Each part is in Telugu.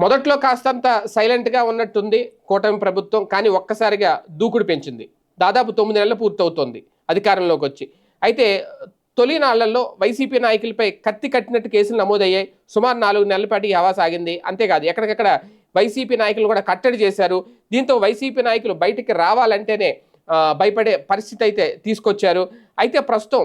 మొదట్లో కాస్తంత సైలెంట్గా ఉన్నట్టుంది కూటమి ప్రభుత్వం కానీ ఒక్కసారిగా దూకుడు పెంచింది. దాదాపు తొమ్మిది నెలలు పూర్తవుతోంది అధికారంలోకి వచ్చి. అయితే తొలి నాళ్ళలో వైసీపీ నాయకులపై కత్తి కట్టినట్టు కేసులు నమోదయ్యాయి. సుమారు నాలుగు నెలల పాటు ఈ హవా సాగింది అంతేకాదు ఎక్కడికక్కడ వైసీపీ నాయకులు కూడా కట్టడి చేశారు. దీంతో వైసీపీ నాయకులు బయటికి రావాలంటేనే భయపడే పరిస్థితి అయితే తీసుకొచ్చారు. అయితే ప్రస్తుతం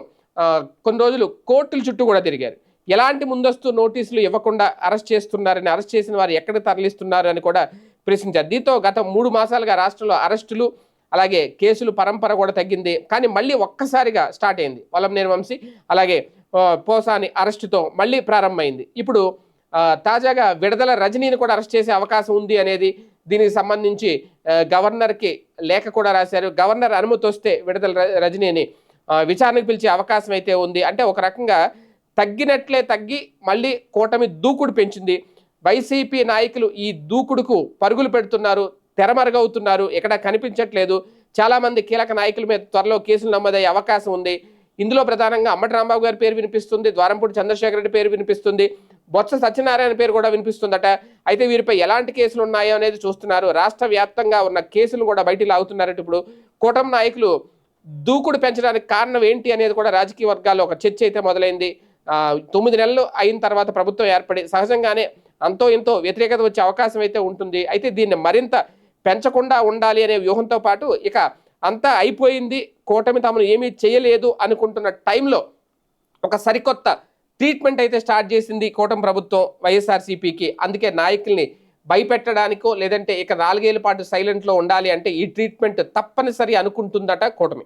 కొన్ని రోజులు కోర్టుల చుట్టూ కూడా తిరిగారు. ఎలాంటి ముందస్తు నోటీసులు ఇవ్వకుండా అరెస్ట్ చేస్తున్నారని అరెస్ట్ చేసిన వారు ఎక్కడ తరలిస్తున్నారు అని కూడా ప్రశ్నించారు. దీంతో గత మూడు మాసాలుగా రాష్ట్రంలో అరెస్టులు అలాగే కేసులు పరంపర కూడా తగ్గింది. కానీ మళ్ళీ ఒక్కసారిగా స్టార్ట్ అయింది. వలంనేని వంశీ అలాగే పోసాని అరెస్టుతో మళ్ళీ ప్రారంభమైంది. ఇప్పుడు తాజాగా విడుదల రజనీని కూడా అరెస్ట్ చేసే అవకాశం ఉంది అనేది దీనికి సంబంధించి గవర్నర్కి లేఖ కూడా రాశారు. గవర్నర్ అనుమతి వస్తే విడుదల రజనీని విచారణకు పిలిచే అవకాశం అయితే ఉంది. అంటే ఒక రకంగా తగ్గినట్లే తగ్గి మళ్ళీ కూటమి దూకుడు పెంచింది. వైసీపీ నాయకులు ఈ దూకుడుకు పరుగులు పెడుతున్నారు తెరమరుగవుతున్నారు. ఎక్కడ కనిపించట్లేదు. చాలామంది కీలక నాయకుల మీద త్వరలో కేసులు నమోదయ్యే అవకాశం ఉంది. ఇందులో ప్రధానంగా అమ్మటి రాంబాబు గారి పేరు వినిపిస్తుంది. ద్వారంపూడి చంద్రశేఖర రెడ్డి పేరు వినిపిస్తుంది. బొత్స సత్యనారాయణ పేరు కూడా వినిపిస్తుందట. అయితే వీరిపై ఎలాంటి కేసులు ఉన్నాయో అనేది చూస్తున్నారు. రాష్ట్ర వ్యాప్తంగా ఉన్న కేసులు కూడా బయటికి లాగుతున్నారట ఇప్పుడు. కూటమి నాయకులు దూకుడు పెంచడానికి కారణం ఏంటి అనేది కూడా రాజకీయ వర్గాల్లో ఒక చర్చ అయితే మొదలైంది. తొమ్మిది నెలలు అయిన తర్వాత ప్రభుత్వం ఏర్పడి సహజంగానే అంతో ఎంతో వ్యతిరేకత వచ్చే అవకాశం అయితే ఉంటుంది. అయితే దీన్ని మరింత పెంచకుండా ఉండాలి అనే వ్యూహంతో పాటు ఇక అంతా అయిపోయింది. కూటమి తమను ఏమీ చేయలేదు అనుకుంటున్న టైంలో ఒక సరికొత్త ట్రీట్మెంట్ అయితే స్టార్ట్ చేసింది కూటమి ప్రభుత్వం వైఎస్ఆర్సీపీకి. అందుకే నాయకుల్ని భయపెట్టడానికో లేదంటే ఇక నాలుగేళ్ళ పాటు సైలెంట్లో ఉండాలి అంటే ఈ ట్రీట్మెంట్ తప్పనిసరి అనుకుంటుందట కూటమి.